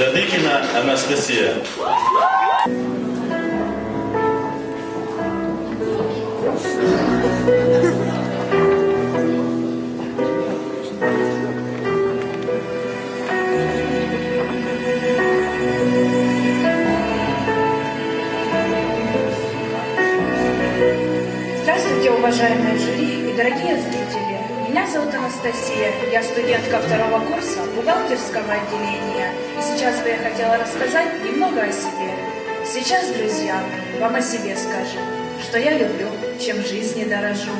Дадыкина Анастасия. Здравствуйте, уважаемые жюри и дорогие зрители. Меня зовут Анастасия, я студентка второго курса бухгалтерского отделения. И сейчас бы я хотела рассказать немного о себе. Сейчас, друзья, вам о себе скажу, что я люблю, чем жизни дорожу.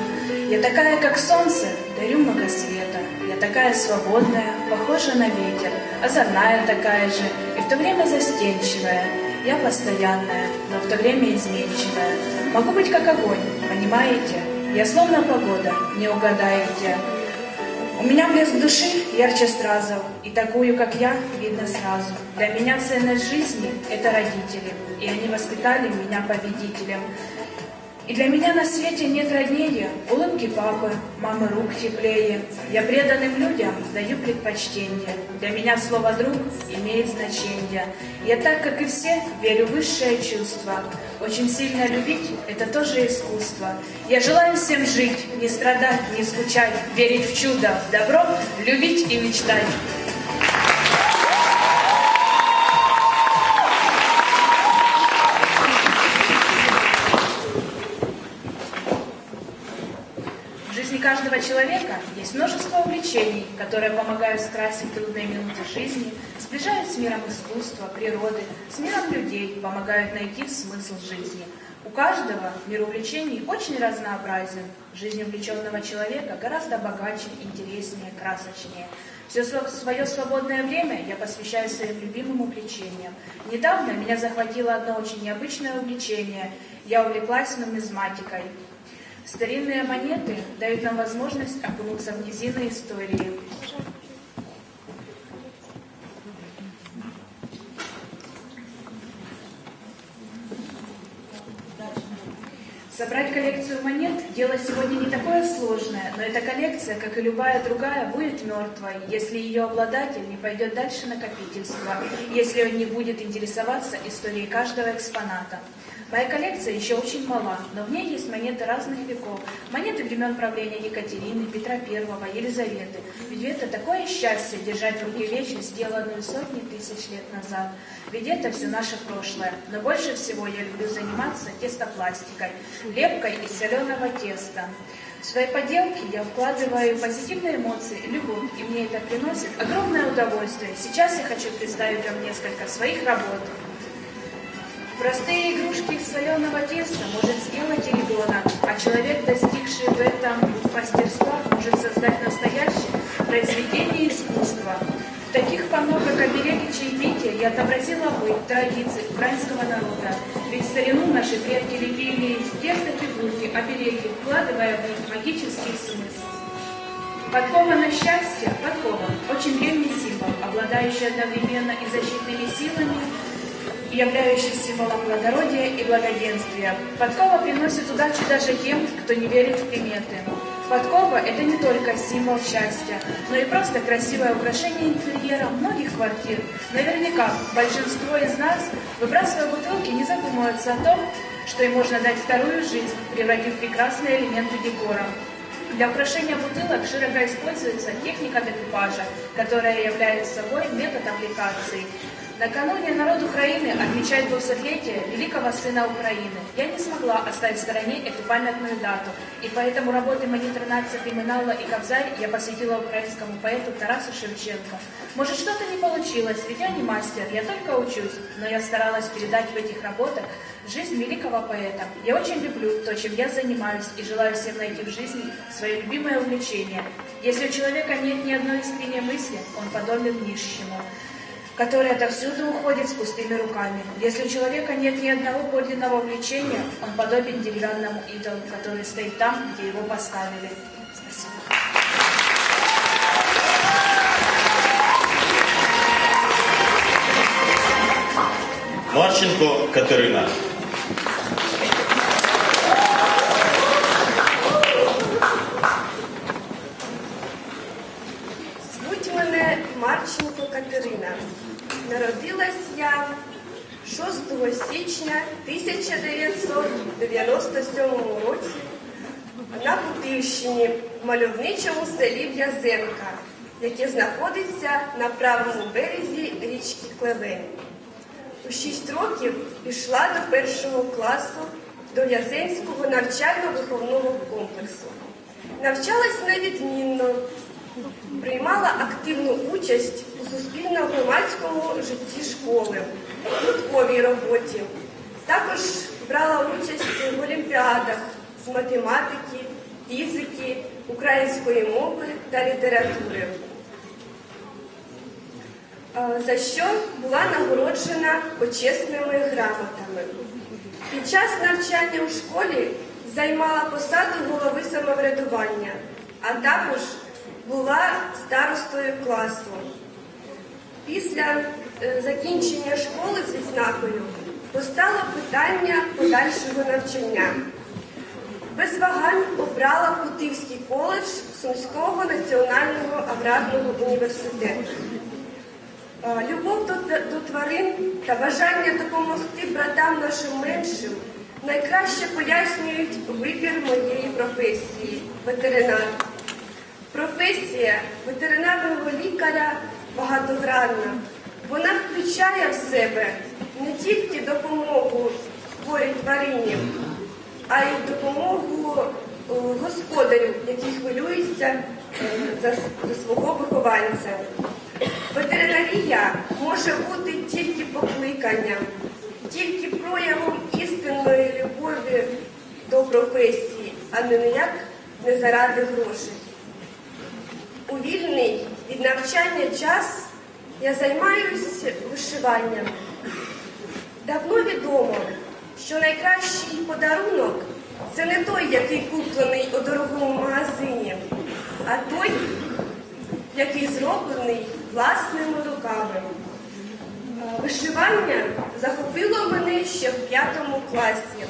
Я такая, как солнце, дарю много света. Я такая свободная, похожа на ветер, озорная такая же, и в то время застенчивая. Я постоянная, но в то время изменчивая. Могу быть как огонь, понимаете? Я словно погода, не угадаете. У меня блеск души ярче сразу, и такую, как я, видно сразу. Для меня ценность жизни — это родители, и они воспитали меня победителем. И для меня на свете нет роднее улыбки папы, мамы рук теплее. Я преданным людям даю предпочтение. Для меня слово «друг» имеет значение. Я так, как и все, верю в высшее чувство. Очень сильно любить – это тоже искусство. Я желаю всем жить, не страдать, не скучать, верить в чудо, в добро, любить и мечтать. Каждого человека есть множество увлечений, которые помогают скрасить трудные минуты жизни, сближают с миром искусства, природы, с миром людей, помогают найти смысл жизни. У каждого мир увлечений очень разнообразен. Жизнь увлеченного человека гораздо богаче, интереснее, красочнее. Все свое свободное время я посвящаю своим любимым увлечениям. Недавно меня захватило одно очень необычное увлечение. Я увлеклась нумизматикой. Старинные монеты дают нам возможность окунуться в низины истории. Собрать коллекцию монет – дело сегодня не такое сложное, но эта коллекция, как и любая другая, будет мертвой, если ее обладатель не пойдет дальше накопительства, если он не будет интересоваться историей каждого экспоната. Моя коллекция еще очень мала, но в ней есть монеты разных веков. Монеты времен правления Екатерины, Петра I, Елизаветы. Ведь это такое счастье держать в руке вещь, сделанную сотни тысяч лет назад. Ведь это все наше прошлое. Но больше всего я люблю заниматься тестопластикой, лепкой из соленого теста. В свои поделки я вкладываю позитивные эмоции, любовь, и мне это приносит огромное удовольствие. Сейчас я хочу представить вам несколько своих работ. Простые игрушки из соленого теста может сделать ребенок, а человек, достигший в этом мастерства, может создать настоящее произведение искусства. В таких панно, как обереги чаепития, я отобразила быт, традиции украинского народа. Ведь в старину наши предки лепили из теста фигурки, обереги, вкладывая в них магический смысл. Подкова на счастье, подкова, очень древний символ, обладающий одновременно и защитными силами, являющий символом плодородия и благоденствия. Подкова приносит удачу даже тем, кто не верит в приметы. Подкова – это не только символ счастья, но и просто красивое украшение интерьера многих квартир. Наверняка большинство из нас, выбрасывая бутылки, не задумываются о том, что им можно дать вторую жизнь, превратив прекрасные элементы декора. Для украшения бутылок широко используется техника декупажа, которая является собой метод аппликации. Накануне народ Украины отмечает 200-летие великого сына Украины. Я не смогла оставить в стороне эту памятную дату, и поэтому работы мои 13 Криминала и Кобзарь я посвятила украинскому поэту Тарасу Шевченко. Может, что-то не получилось, ведь я не мастер, я только учусь, но я старалась передать в этих работах жизнь великого поэта. Я очень люблю то, чем я занимаюсь, и желаю всем найти в жизни свое любимое увлечение. Если у человека нет ни одной искренней мысли, он подобен нищему который отовсюду уходит с пустыми руками. Если у человека нет ни одного подлинного увлечения, он подобен деревянному идолу, который стоит там, где его поставили. Спасибо. Марченко Катерина. Мальовничому селі В'язенка, яке знаходиться на правому березі річки Клевень. У 6 років пішла до першого класу до В'язенського навчально-виховного комплексу. Навчалась невідмінно, приймала активну участь у суспільно-громадському житті школи, гуртковій роботі. Також брала участь в олімпіадах з математики, фізики, української мови та літератури. Е, за що була нагороджена почесними грамотами. Під час навчання у школі займала посаду голови самоврядування, а також була старостою класу. Після е, закінчення школи з відзнакою постало питання подальшого навчання. Без вагань обрала Путивський коледж Сумського національного аграрного університету. Любов до, до тварин та бажання допомогти братам нашим меншим найкраще пояснюють вибір моєї професії ветеринар. Професія ветеринарного лікаря багатогранна. Вона включає в себе не тільки допомогу хворій тварині, а й допомогу о, господарю, який хвилюється е, за свого вихованця. Ветеринарія може бути тільки покликанням, тільки проявом істинної любові до професії, а не ніяк не заради грошей. У вільний від навчання час я займаюся вишиванням. Давно відомо, що найкращий подарунок це не той, який куплений у дорогому магазині, а той, який зроблений власними руками. Вишивання захопило мене ще в п'ятому класі.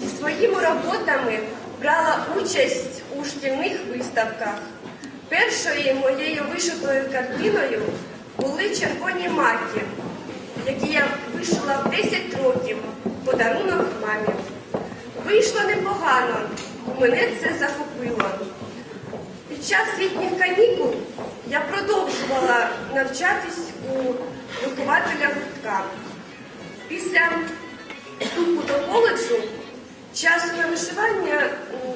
Зі своїми роботами брала участь у шкільних виставках. Першою моєю вишитою картиною були червоні маки, які я вишила в 10 років подарунок мамі. Вийшло непогано, мене це захопило. Під час літніх канікул я продовжувала навчатись у вихователя гуртка. Після вступу до коледжу часу на вишивання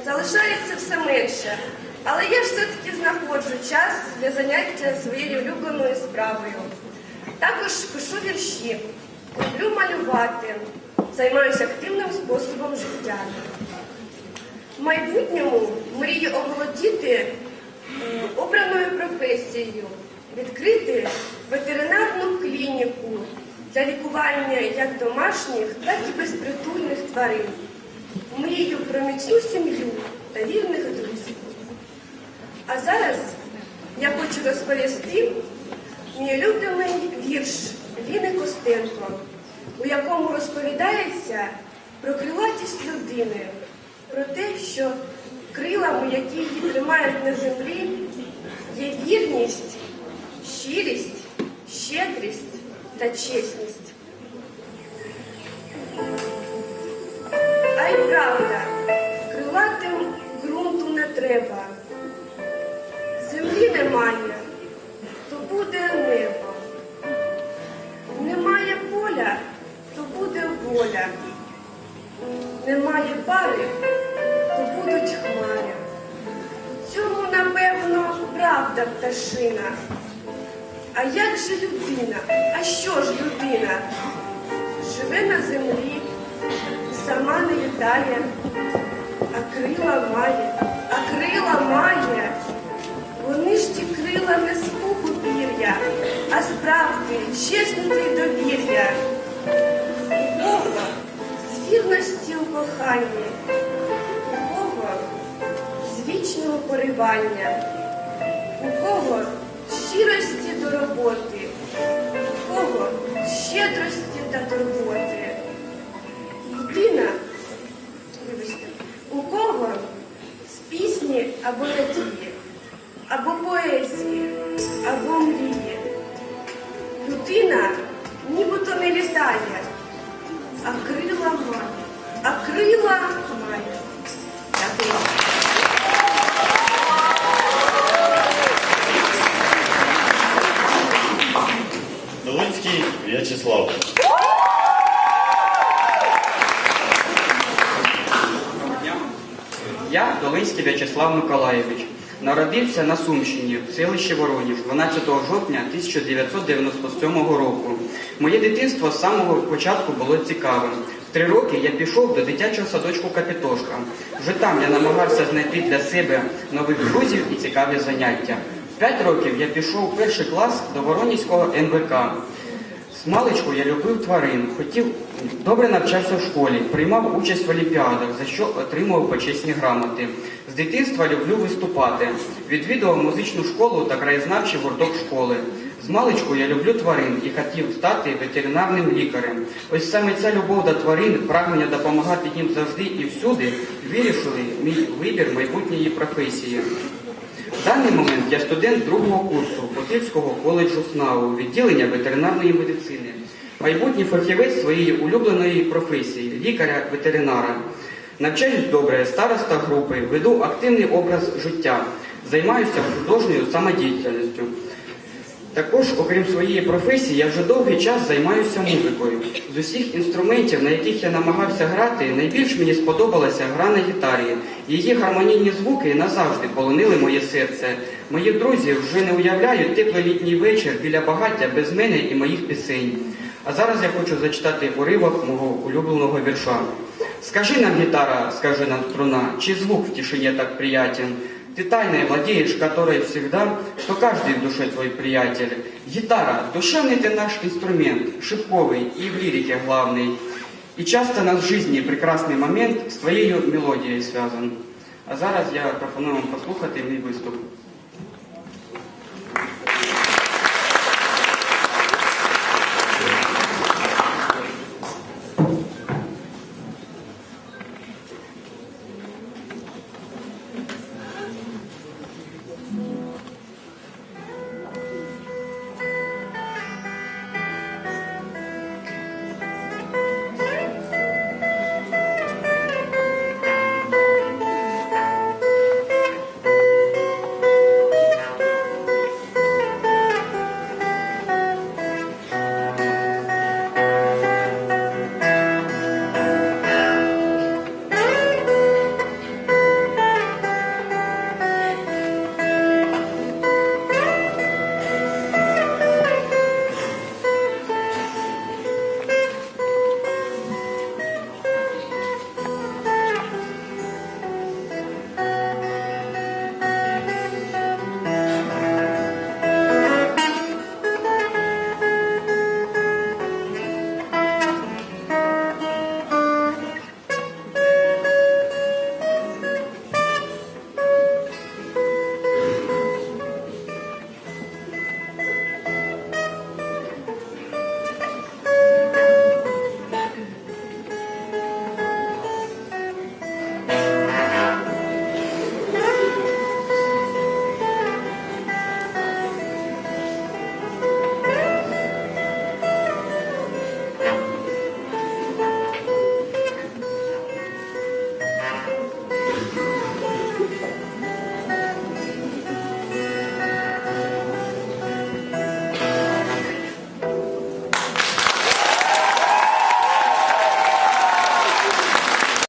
залишається все менше, але я ж все-таки знаходжу час для заняття своєю улюбленою справою. Також пишу вірші, люблю малювати, займаюся активним способом життя. В майбутньому мрію оволодіти е, обраною професією, відкрити ветеринарну клініку для лікування як домашніх, так і безпритульних тварин. Мрію про міцну сім'ю та вірних друзів. А зараз я хочу розповісти мій улюблений вірш Ліни Костенко, у якому розповідається про крилатість людини, про те, що крилами, які її тримають на землі, є вірність, щирість, щедрість та чесність. А й правда, крилатим ґрунту не треба. Людина? А що ж людина? Живе на землі, сама не літає, а крила має, а крила має. Вони ж ті крила не з пуху пір'я, а справді чесноти й довір'я. Бога з вірності у коханні, Бога з вічного поривання, кого Я В'ячеслав Миколаєвич. Народився на Сумщині в селищі Воронів 12 жовтня 1997 року. Моє дитинство з самого початку було цікавим. В три роки я пішов до дитячого садочку Капітошка. Вже там я намагався знайти для себе нових друзів і цікаві заняття. П'ять років я пішов у перший клас до Воронівського НВК. З маличку я любив тварин, хотів добре навчався в школі, приймав участь в олімпіадах, за що отримував почесні грамоти. З дитинства люблю виступати. Відвідував музичну школу та краєзнавчий гурток школи. З маличку я люблю тварин і хотів стати ветеринарним лікарем. Ось саме ця любов до тварин, прагнення допомагати їм завжди і всюди вирішили мій вибір майбутньої професії. В даний момент я студент другого курсу Потильського коледжу СНАУ, відділення ветеринарної медицини. Майбутній фахівець своєї улюбленої професії, лікаря-ветеринара. Навчаюсь добре, староста групи, веду активний образ життя, займаюся художньою самодіяльністю. Також, окрім своєї професії, я вже довгий час займаюся музикою. З усіх інструментів, на яких я намагався грати, найбільш мені сподобалася гра на гітарі. Її гармонійні звуки назавжди полонили моє серце. Мої друзі вже не уявляють теплий літній вечір біля багаття без мене і моїх пісень. А зараз я хочу зачитати уривок мого улюбленого вірша. Скажи нам, гитара, скажи нам, струна, чей звук в тишине так приятен? Ты тайной владеешь, которой всегда, что каждый в душе твой приятель. Гитара, душевный ты наш инструмент, шипковый и в лирике главный. И часто нас в жизни прекрасний момент з твоєю мелодією зв'язан. А зараз я пропоную вам послухати мій виступ.